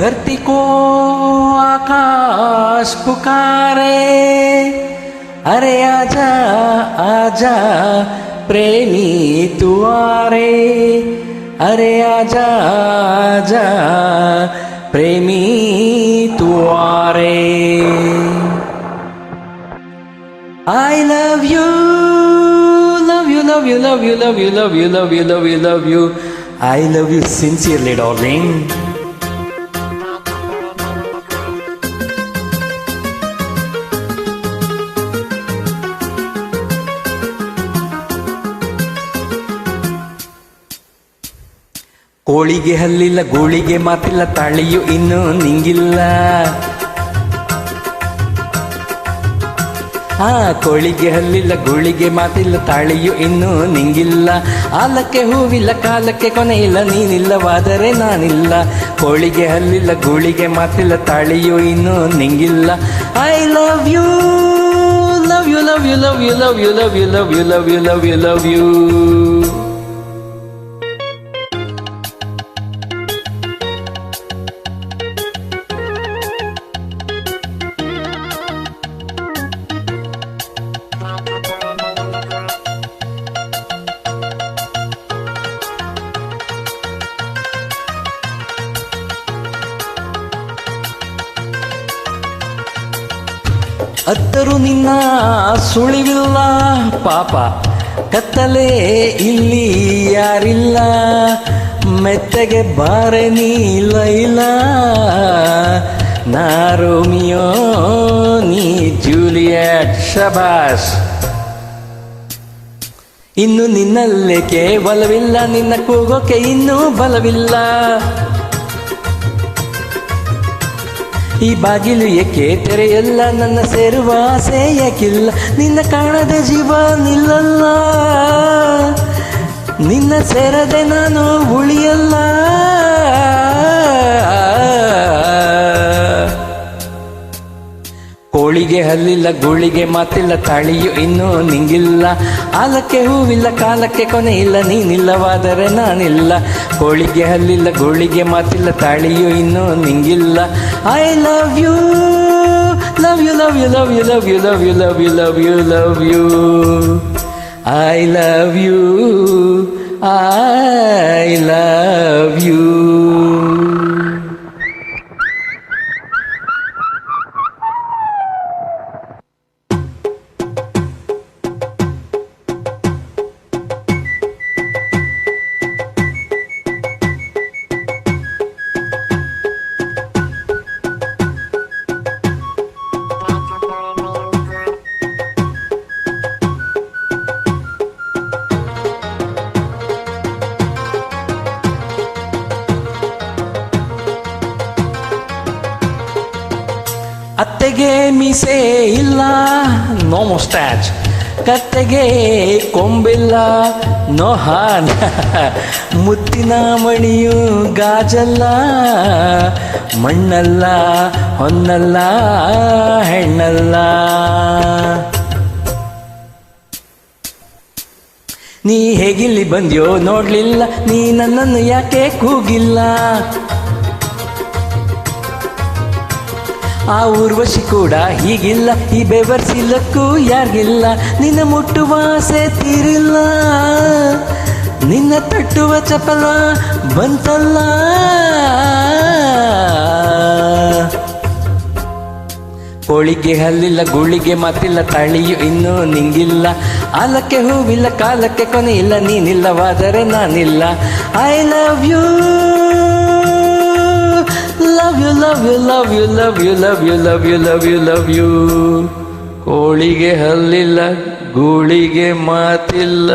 धरती को आकाश पुकारे। अरे आजा आजा, प्रेमी तू आरे। अरे आजा आजा, प्रेमी तू आरे। I love you love you love you love you love you love you love you love you love you I love you sincerely darling ಕೋಳಿಗೆ ಹಲ್ಲಿಲ್ಲ, ಗೋಳಿಗೆ ಮಾತಿಲ್ಲ, ತಾಳಿಯು ಇನ್ನು ನಿಂಗಿಲ್ಲ. ಆ, ಕೋಳಿಗೆ ಹಲ್ಲಿಲ್ಲ, ಗೋಳಿಗೆ ಮಾತಿಲ್ಲ, ತಾಳಿಯು ಇನ್ನು ನಿಂಗಿಲ್ಲ. ಆಲಕ್ಕೆ ಹೂವಿಲ್ಲ, ಕಾಲಕ್ಕೆ ಕೊನೆ ಇಲ್ಲ, ನೀನಿಲ್ಲವಾದರೆ ನಾನಿಲ್ಲ. ಕೋಳಿಗೆ ಹಲ್ಲಿಲ್ಲ, ಗೋಳಿಗೆ ಮಾತಿಲ್ಲ, ತಾಳಿಯು ಇನ್ನು ನಿಂಗಿಲ್ಲ. I love you love you love you love you love you love you love you love you love you love you ಅತ್ತರು ನಿನ್ನ ಸುಳಿವಿಲ್ಲ ಪಾಪ. ಕತ್ತಲೆ ಇಲ್ಲಿ ಯಾರಿಲ್ಲ. ಮೆತ್ತಗೆ ಬಾರೆ ನೀಲ ಇಲ್ಲ. ನಾ ರೋಮಿಯೋ, ನೀ ಜೂಲಿಯಟ್ ಶಬಾಸ್ ಇನ್ನು ನಿನ್ನಲ್ಲೇ ಕೇವಲವಿಲ್ಲ. ನಿನ್ನ ಕೂಗೋಕೆ ಇನ್ನೂ ಬಲವಿಲ್ಲ. ಈ ಬಾಗಿಲು ಏಕೆ ತೆರೆಯಲ್ಲ? ನನ್ನ ಸೇರುವ ಆಸೆ ಯಾಕಿಲ್ಲ? ನಿನ್ನ ಕಾಣದೆ ಜೀವ ನಿಲ್ಲಲ್ಲ. ನಿನ್ನ ಸೇರದೆ ನಾನು ಉಳಿಯಲ್ಲ. ಗುಳಿಗೆ ಹಲ್ಲಿಲ್ಲ, ಗುಳಿಗೆ ಮಾತಿಲ್ಲ, ತಾಳಿಯು ಇನ್ನೂ ನಿಂಗಿಲ್ಲ. ಆಲಕ್ಕೆ ಹೂವಿಲ್ಲ, ಕಾಲಕ್ಕೆ ಕೊನೆ ಇಲ್ಲ, ನೀನಿಲ್ಲವಾದರೆ ನಾನಿಲ್ಲ. ಕೋಳಿಗೆ ಹಲ್ಲಿಲ್ಲ, ಗುಳಿಗೆ ಮಾತಿಲ್ಲ, ತಾಳಿಯು ಇನ್ನೂ ನಿಂಗಿಲ್ಲ. I love you love you love you love you love you love you love you love you love you I love you I love you ಅತ್ತೆಗೆ ಮೀಸೆ ಇಲ್ಲ, ನೋ ಮೊಸ್ಟ್ಯಾಚ್ ಕತ್ತೆಗೆ ಕೊಂಬಿಲ್ಲ, ನೋ ಹಾನ್. ಮುತ್ತಿನ ಮಣಿಯು ಗಾಜಲ್ಲ, ಮಣ್ಣಲ್ಲ, ಹೊನ್ನಲ್ಲ, ಹೆಣ್ಣಲ್ಲ. ನೀ ಹೇಗಿಲ್ಲಿ ಬಂದ್ಯೋ ನೋಡ್ಲಿಲ್ಲ, ನೀ ನನ್ನನ್ನು ಯಾಕೆ ಕೂಗಿಲ್ಲ? ಆ ಊರ್ವಶಿ ಕೂಡ ಹೀಗಿಲ್ಲ, ಈ ಬೆವರ್ಸಿಲ್ಲಕ್ಕೂ ಯಾರಿಗಿಲ್ಲ, ನಿನ್ನ ಮುಟ್ಟುವ ಆಸೆ ತೀರಿಲ್ಲ. ನಿನ್ನ ತಟ್ಟುವ ಚಪಲ ಬಂತಲ್ಲ. ಕೋಳಿಗೆ ಹಲ್ಲಿಲ್ಲ ಗುಳಿಗೆ ಮಾತಿಲ್ಲ, ತಳಿಯು ಇನ್ನೂ ನಿಂಗಿಲ್ಲ. ಆಲಕ್ಕೆ ಹೂವಿಲ್ಲ, ಕಾಲಕ್ಕೆ ಇಲ್ಲ ನೀನಿಲ್ಲವಾದರೆ ನಾನಿಲ್ಲ. I love you love you, love you, love you, love you, love you, love you, love you, love you. ಕೋಳಿಗೆ ಹಲ್ಲಿಲ್ಲ ಗೂಳಿಗೆ ಮಾತಿಲ್ಲ